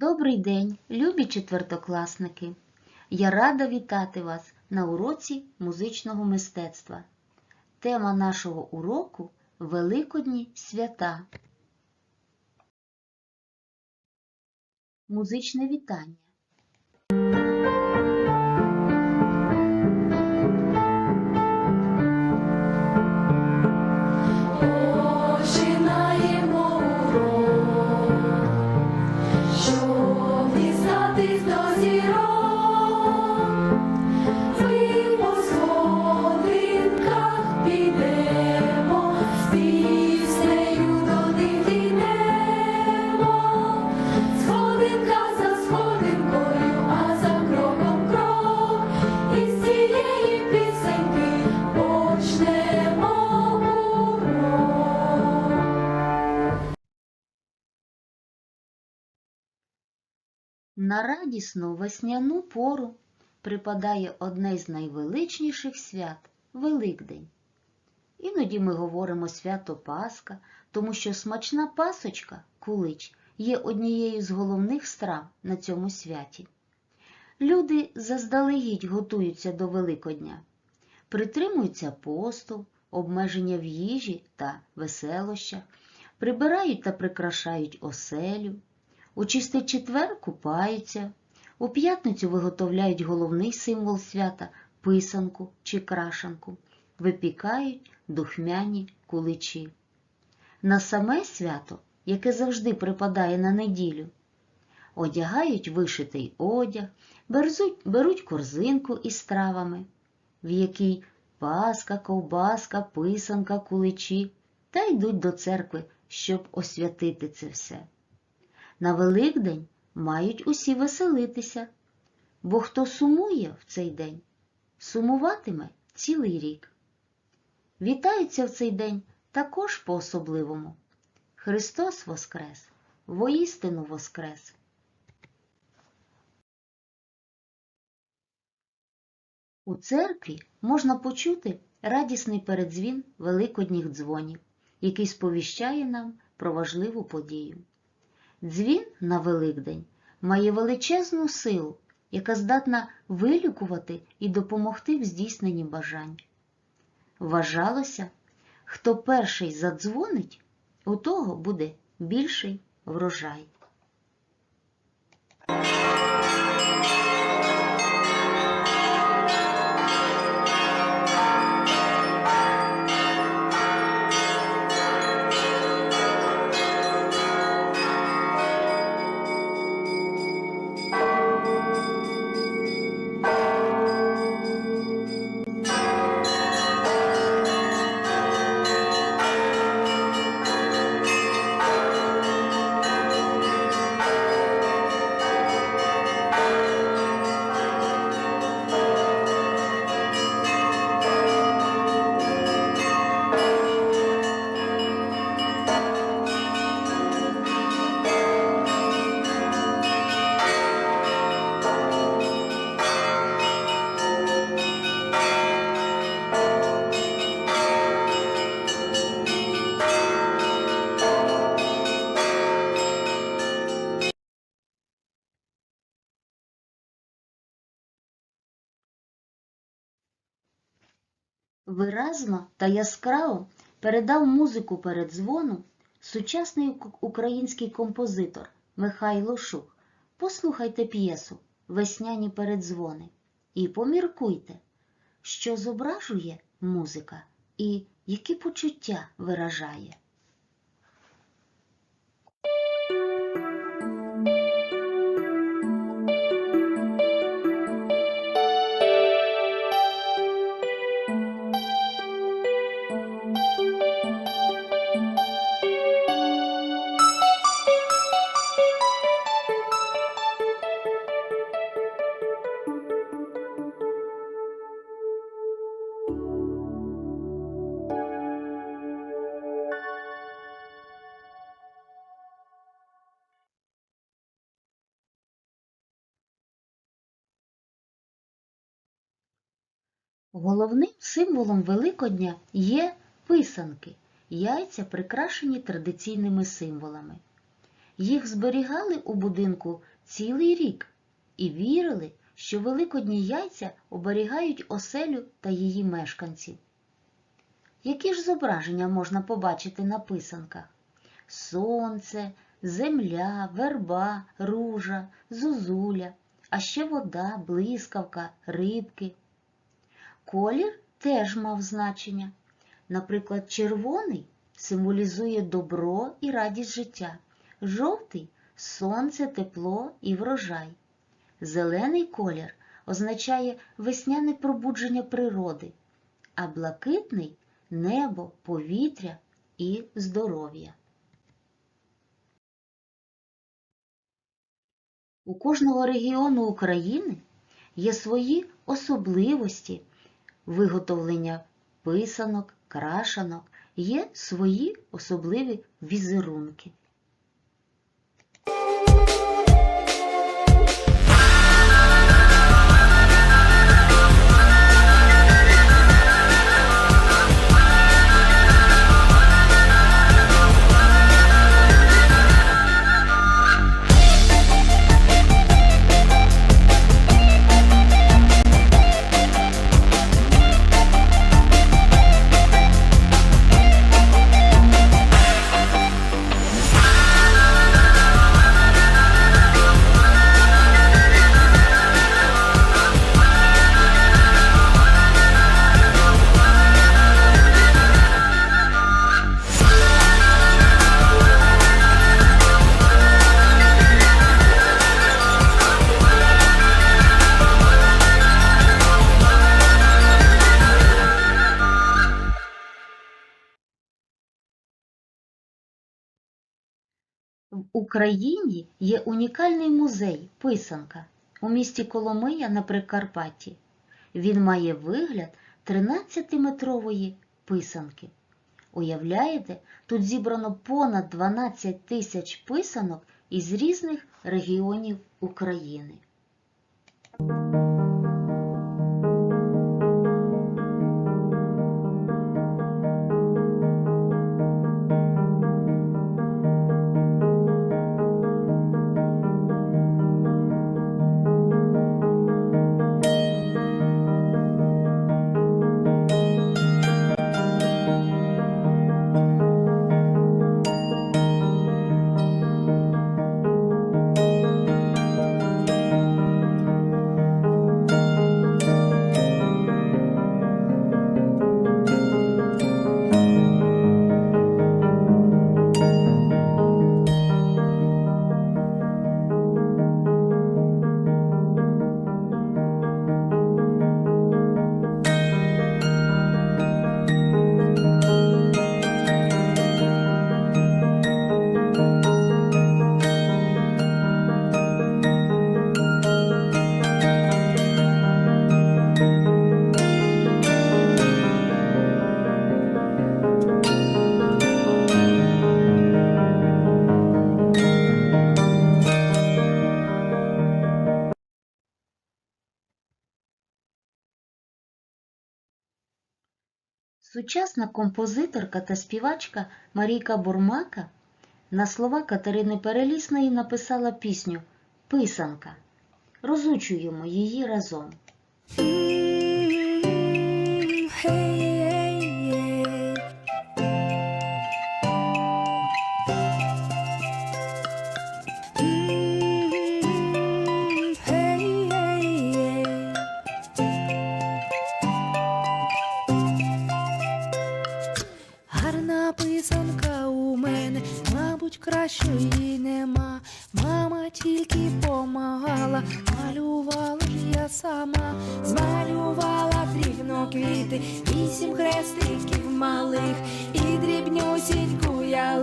Добрий день, любі четвертокласники! Я рада вітати вас на уроці музичного мистецтва. Тема нашого уроку Великодні свята. Музичне вітання. Радісну весняну пору припадає одне з найвеличніших свят Великдень. Іноді ми говоримо свято Пасха, тому що смачна пасочка, кулич, є однією з головних страв на цьому святі. Люди заздалегідь готуються до Великодня, притримуються посту, обмеження в їжі та веселощах, прибирають та прикрашають оселю, у чистий четвер купаються, у п'ятницю виготовляють головний символ свята писанку чи крашанку, випікають духмяні куличі. На саме свято, яке завжди припадає на неділю, одягають вишитий одяг, берзуть- беруть корзинку із стравами, в якій паска, ковбаска, писанка, куличі, та йдуть до церкви, щоб освятити це все. На Великдень мають усі веселитися, бо хто сумує в цей день, сумуватиме цілий рік. Вітаються в цей день також по-особливому. Христос Воскрес, воістину Воскрес. У церкві можна почути радісний передзвін великодніх дзвонів, який сповіщає нам про важливу подію. Дзвін на Великдень має величезну силу, яка здатна вилікувати і допомогти в здійсненні бажань. Вважалося, хто перший задзвонить, у того буде більший врожай. Виразно та яскраво передав музику передзвону сучасний український композитор Михайло Шух. Послухайте п'єсу Весняні передзвони і поміркуйте, що зображує музика і які почуття виражає. Головним символом Великодня є писанки, яйця, прикрашені традиційними символами. Їх зберігали у будинку цілий рік і вірили, що великодні яйця оберігають оселю та її мешканців. Які ж зображення можна побачити на писанках? Сонце, земля, верба, ружа, зозуля, а ще вода, блискавка, рибки. Колір теж мав значення. Наприклад, червоний символізує добро і радість життя, жовтий сонце, тепло і врожай. Зелений колір означає весняне пробудження природи, а блакитний небо, повітря і здоров'я. У кожного регіону України є свої особливості виготовлення писанок, крашанок, є свої особливі візерунки. Україні є унікальний музей писанка у місті Коломия на Прикарпатті. Він має вигляд 13-метрової писанки. Уявляєте, тут зібрано понад 12 тисяч писанок із різних регіонів України. Сучасна композиторка та співачка Марійка Бурмака на слова Катерини Перелісної написала пісню Писанка. Розучуємо її разом.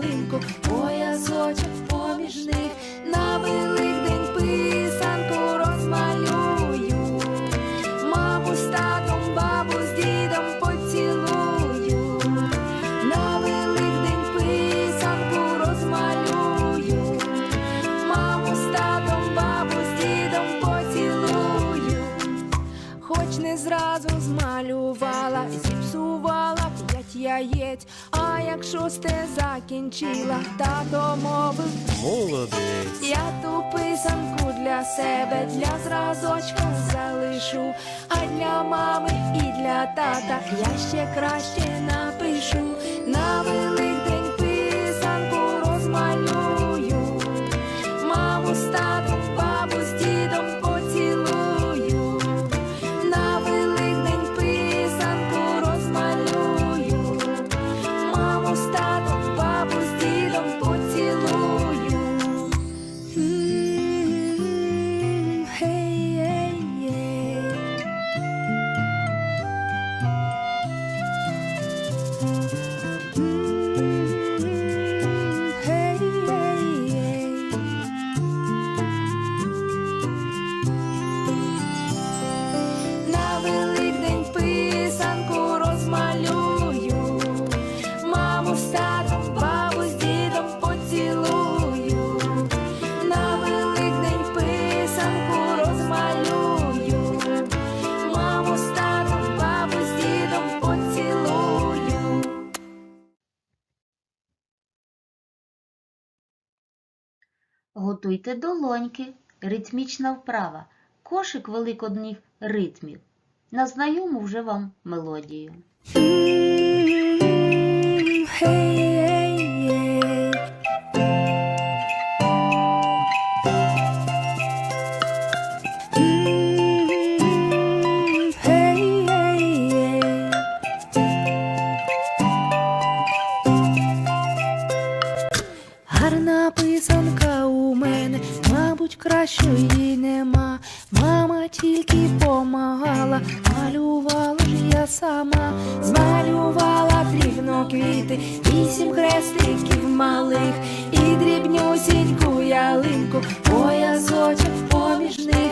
Ялинку, поясочок поміж них на великдень писанку розмалюю. Маму з татом, бабу з дідом поцілую. На Великдень писанку розмалюю, маму з татом, бабу з дідом поцілую, хоч не зразу змалювала, зіпсувала п'ять яєць. А як шосте закінчила, тато мовив. Молодець. Я ту писанку для себе, для зразочка залишу, а для мами і для тата я ще краще напишу. На Великдень Готуйте долоньки, ритмічна вправа, кошик великодніх ритмів. На знайому вже вам мелодію. Сама, змалювала дрібно квіти, вісім хрестиків малих. І дрібнюсіньку ялинку, поясочок поміж них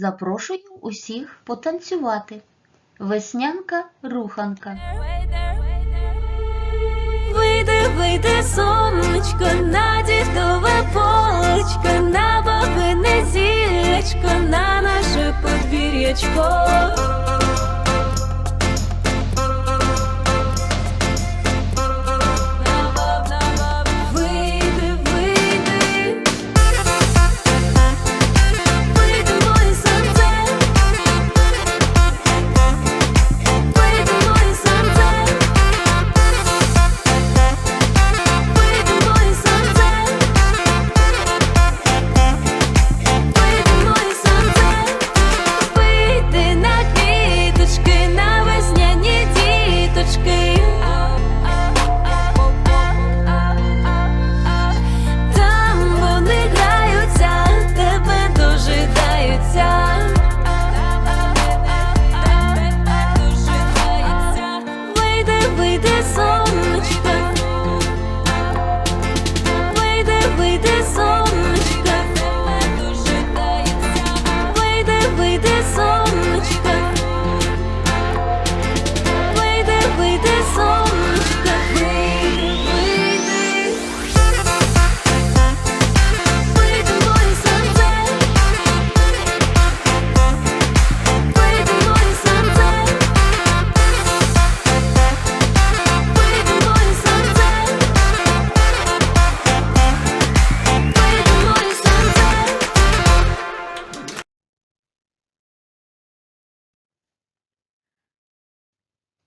Запрошую усіх потанцювати. Веснянка руханка. Вийде, вийде сонечко, на дідове полочко, на бабине зілечко, на наше подвір'ячко.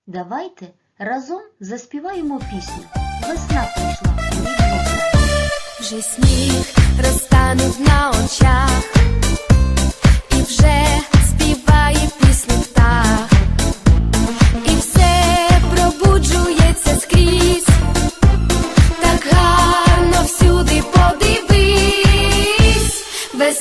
Давайте разом заспіваємо пісню Весна прийшла. Вже сніг розтанув на очах, і вже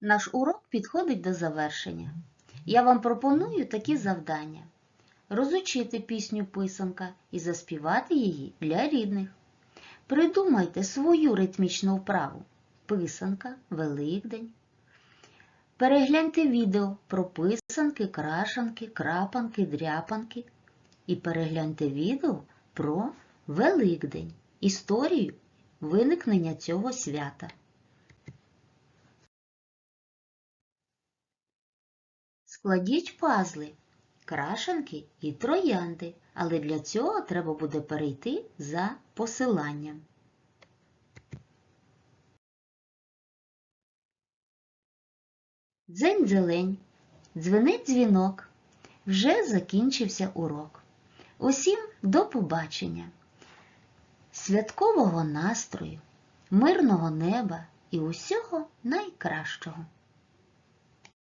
Наш урок підходить до завершення. Я вам пропоную такі завдання: розучити пісню писанка і заспівати її для рідних. Придумайте свою ритмічну вправу писанка, Великдень. Перегляньте відео про писанки, крашанки, крапанки, дряпанки. І перегляньте відео про Великдень, історію виникнення цього свята. Складіть пазли, крашенки і троянди, але для цього треба буде перейти за посиланням. Дзень-дзелень, дзвенить дзвінок. Вже закінчився урок. Усім до побачення, святкового настрою, мирного неба і усього найкращого.